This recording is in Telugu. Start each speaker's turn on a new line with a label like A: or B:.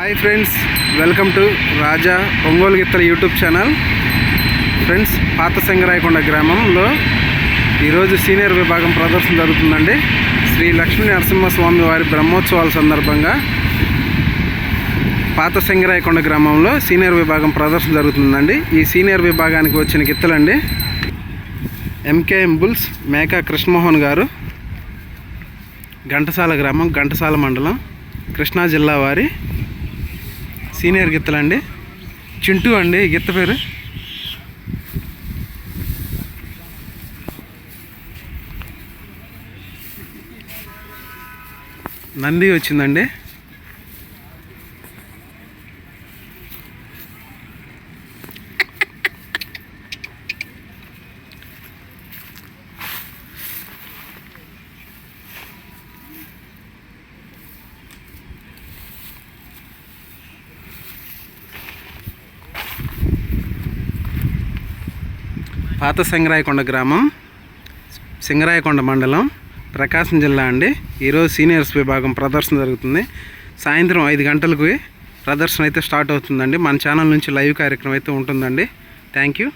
A: Hi friends welcome to Raja Ongole గిత్తల YouTube channel. Friends పాత సింగరాయకొండ గ్రామంలో ఈరోజు సీనియర్ విభాగం ప్రదర్శన జరుగుతుందండి. శ్రీ లక్ష్మీ నరసింహస్వామి వారి బ్రహ్మోత్సవాల సందర్భంగా పాత సింగరాయకొండ గ్రామంలో సీనియర్ విభాగం ప్రదర్శన జరుగుతుందండి. ఈ సీనియర్ విభాగానికి వచ్చిన గిత్తలండి. ఎంకేఎం బుల్స్ మేకా కృష్ణమోహన్ గారు ఘంటసాల గ్రామం ఘంటసాల మండలం కృష్ణా జిల్లా వారి సీనియర్ గిత్తలండి చింటూ అండి గిత్త పేరు. నంది వచ్చిందండి. పాత సింగరాయకొండ గ్రామం సింగరాయకొండ మండలం ప్రకాశం జిల్లా అండి. ఈరోజు సీనియర్స్ విభాగం ప్రదర్శన జరుగుతుంది. సాయంత్రం ఐదు గంటలకు ప్రదర్శన అయితే స్టార్ట్ అవుతుందండి. మన ఛానల్ నుంచి లైవ్ కార్యక్రమం అయితే ఉంటుందండి. Thank you.